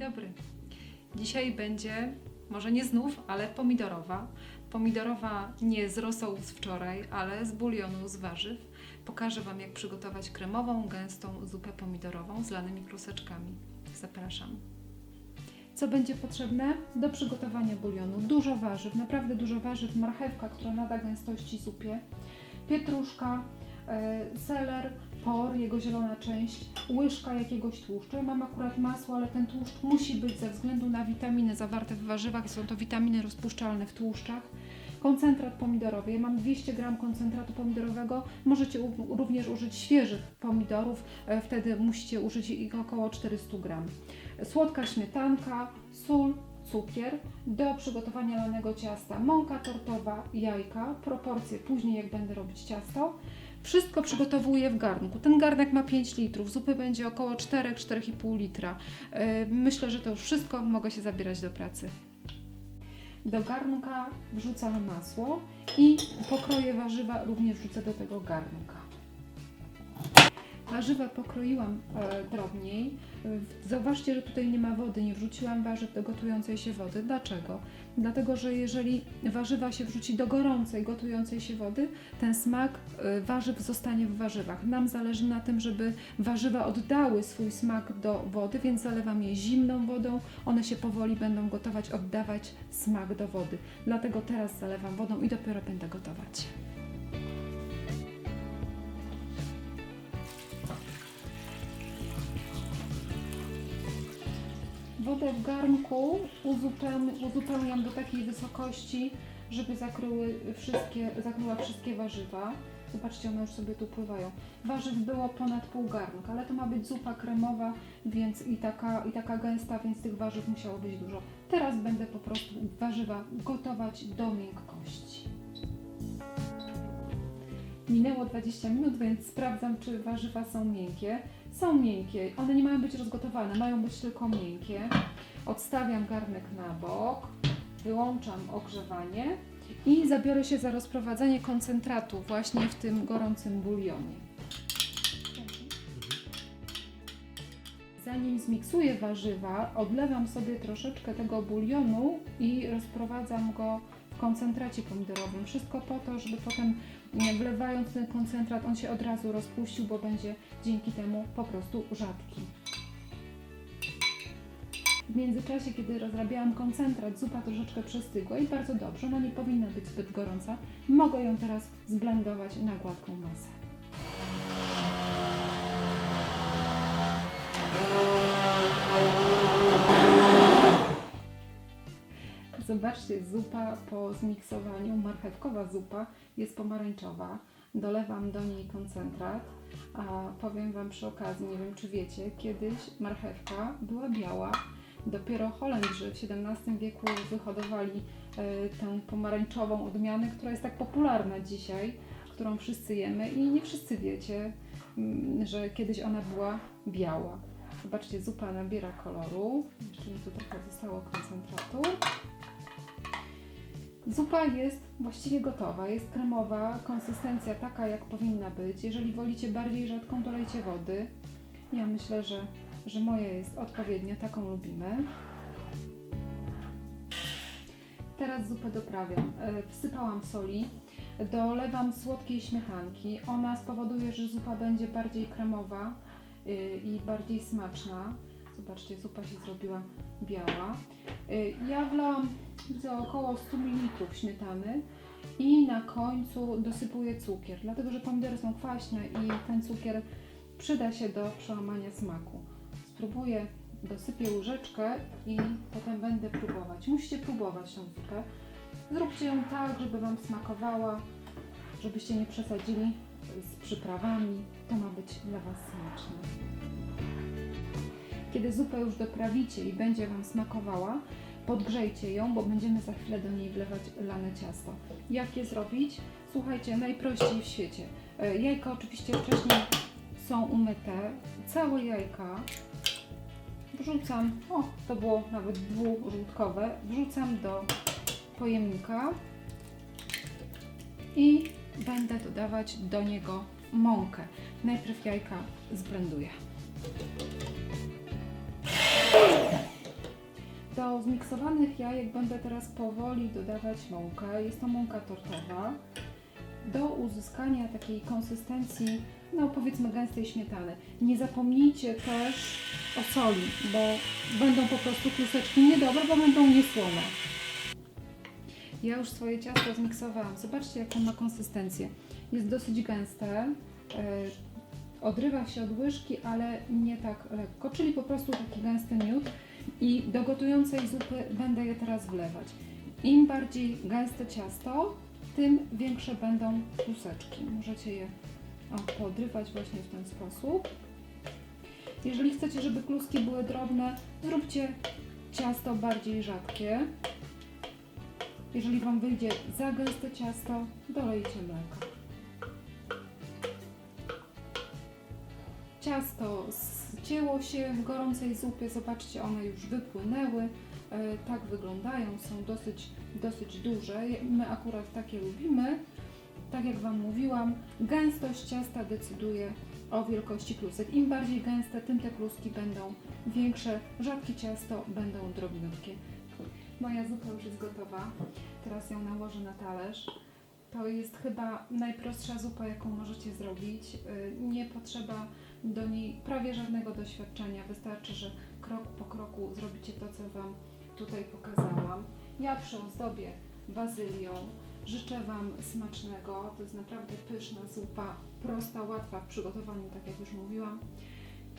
dobry. Dzisiaj będzie, może nie znów, ale pomidorowa. Pomidorowa nie z rosołu z wczoraj, ale z bulionu z warzyw. Pokażę Wam, jak przygotować kremową, gęstą zupę pomidorową z lanymi kluseczkami. Zapraszam. Co będzie potrzebne do przygotowania bulionu? Dużo warzyw, naprawdę dużo warzyw, marchewka, która nada gęstości zupie, pietruszka, seler, por, jego zielona część, łyżka jakiegoś tłuszczu. Ja mam akurat masło, ale ten tłuszcz musi być ze względu na witaminy zawarte w warzywach. Są to witaminy rozpuszczalne w tłuszczach. Koncentrat pomidorowy. Ja mam 200 g koncentratu pomidorowego. Możecie również użyć świeżych pomidorów. E, Wtedy musicie użyć ich około 400 g. Słodka śmietanka, sól, cukier. Do przygotowania lanego ciasta mąka tortowa, jajka. Proporcje później, jak będę robić ciasto. Wszystko przygotowuję w garnku. Ten garnek ma 5 litrów, zupy będzie około 4-4,5 litra. Yy, Myślę, że to już wszystko, mogę się zabierać do pracy. Do garnka wrzucam masło i pokroję warzywa, również wrzucę do tego garnka. Warzywa pokroiłam e, drobniej. Zauważcie, że tutaj nie ma wody, nie wrzuciłam warzyw do gotującej się wody. Dlaczego? Dlatego, że jeżeli warzywa się wrzuci do gorącej, gotującej się wody, ten smak e, warzyw zostanie w warzywach. Nam zależy na tym, żeby warzywa oddały swój smak do wody, więc zalewam je zimną wodą. One się powoli będą gotować, oddawać smak do wody. Dlatego teraz zalewam wodą i dopiero będę gotować. Wodę w garnku uzupełniam, do takiej wysokości, żeby zakryły wszystkie, zakryła wszystkie warzywa. Zobaczcie, one już sobie tu pływają. Warzyw było ponad pół garnka, ale to ma być zupa kremowa, więc i taka, i taka gęsta, więc tych warzyw musiało być dużo. Teraz będę po prostu warzywa gotować do miękkości. Minęło 20 minut, więc sprawdzam, czy warzywa są miękkie. Są miękkie, one nie mają być rozgotowane, mają być tylko miękkie. Odstawiam garnek na bok, wyłączam ogrzewanie i zabiorę się za rozprowadzanie koncentratu właśnie w tym gorącym bulionie. Zanim zmiksuję warzywa, odlewam sobie troszeczkę tego bulionu i rozprowadzam go koncentracie pomidorowym. Wszystko po to, żeby potem wlewając ten koncentrat, on się od razu rozpuścił, bo będzie dzięki temu po prostu rzadki. W międzyczasie, kiedy rozrabiałam koncentrat, zupa troszeczkę przestygła i bardzo dobrze, ona nie powinna być zbyt gorąca. Mogę ją teraz zblendować na gładką masę. Zobaczcie, zupa po zmiksowaniu, marchewkowa zupa jest pomarańczowa. Dolewam do niej koncentrat, a powiem Wam przy okazji, nie wiem czy wiecie, kiedyś marchewka była biała. Dopiero Holendrzy w XVII wieku wyhodowali e, tę pomarańczową odmianę, która jest tak popularna dzisiaj, którą wszyscy jemy i nie wszyscy wiecie, mm, że kiedyś ona była biała. Zobaczcie, zupa nabiera koloru. Jeszcze mi tu trochę zostało koncentratu. Zupa jest właściwie gotowa, jest kremowa, konsystencja taka jak powinna być. Jeżeli wolicie bardziej rzadką, dolejcie wody. Ja myślę, że, że moja jest odpowiednia, taką lubimy. Teraz zupę doprawiam. E, Wsypałam soli, dolewam słodkiej śmietanki. Ona spowoduje, że zupa będzie bardziej kremowa y, i bardziej smaczna. Zobaczcie, zupa się zrobiła biała. Y, Ja wlałam widzę około 100 ml śmietany i na końcu dosypuję cukier, dlatego że pomidory są kwaśne i ten cukier przyda się do przełamania smaku. Spróbuję, dosypię łyżeczkę i potem będę próbować. Musicie próbować tą zupę. Zróbcie ją tak, żeby Wam smakowała, żebyście nie przesadzili z przyprawami. To ma być dla Was smaczne. Kiedy zupę już doprawicie i będzie Wam smakowała, podgrzejcie ją, bo będziemy za chwilę do niej wlewać lane ciasto. Jak je zrobić? Słuchajcie, najprościej w świecie. E, Jajka oczywiście wcześniej są umyte. Całe jajka wrzucam, o to było nawet dwużółtkowe, wrzucam do pojemnika i będę dodawać do niego mąkę. Najpierw jajka zblenduję. Do zmiksowanych jajek będę teraz powoli dodawać mąkę. Jest to mąka tortowa. Do uzyskania takiej konsystencji, no powiedzmy gęstej śmietany. Nie zapomnijcie też o soli, bo będą po prostu kluseczki niedobre, bo będą niesłone. Ja już swoje ciasto zmiksowałam. Zobaczcie, jaką ma konsystencję. Jest dosyć gęste. y, Odrywa się od łyżki, ale nie tak lekko, czyli po prostu taki gęsty miód. I do gotującej zupy będę je teraz wlewać. Im bardziej gęste ciasto, tym większe będą kluseczki. Możecie je podrywać właśnie w ten sposób. Jeżeli chcecie, żeby kluski były drobne, zróbcie ciasto bardziej rzadkie. Jeżeli Wam wyjdzie za gęste ciasto, dolejcie mleka. Ciasto ścięło się w gorącej zupie, zobaczcie, one już wypłynęły. E, Tak wyglądają, są dosyć, dosyć duże. My akurat takie lubimy. Tak jak Wam mówiłam, gęstość ciasta decyduje o wielkości klusek. Im bardziej gęste, tym te kluski będą większe. Rzadkie ciasto będą drobniutkie. Moja zupa już jest gotowa. Teraz ją nałożę na talerz. To jest chyba najprostsza zupa, jaką możecie zrobić. Y, Nie potrzeba do niej prawie żadnego doświadczenia. Wystarczy, że krok po kroku zrobicie to, co Wam tutaj pokazałam. Ja przyozdobię bazylią. Życzę Wam smacznego. To jest naprawdę pyszna zupa, prosta, łatwa w przygotowaniu, tak jak już mówiłam.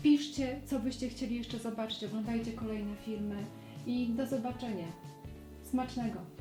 Piszcie, co byście chcieli jeszcze zobaczyć. Oglądajcie kolejne filmy i do zobaczenia. Smacznego!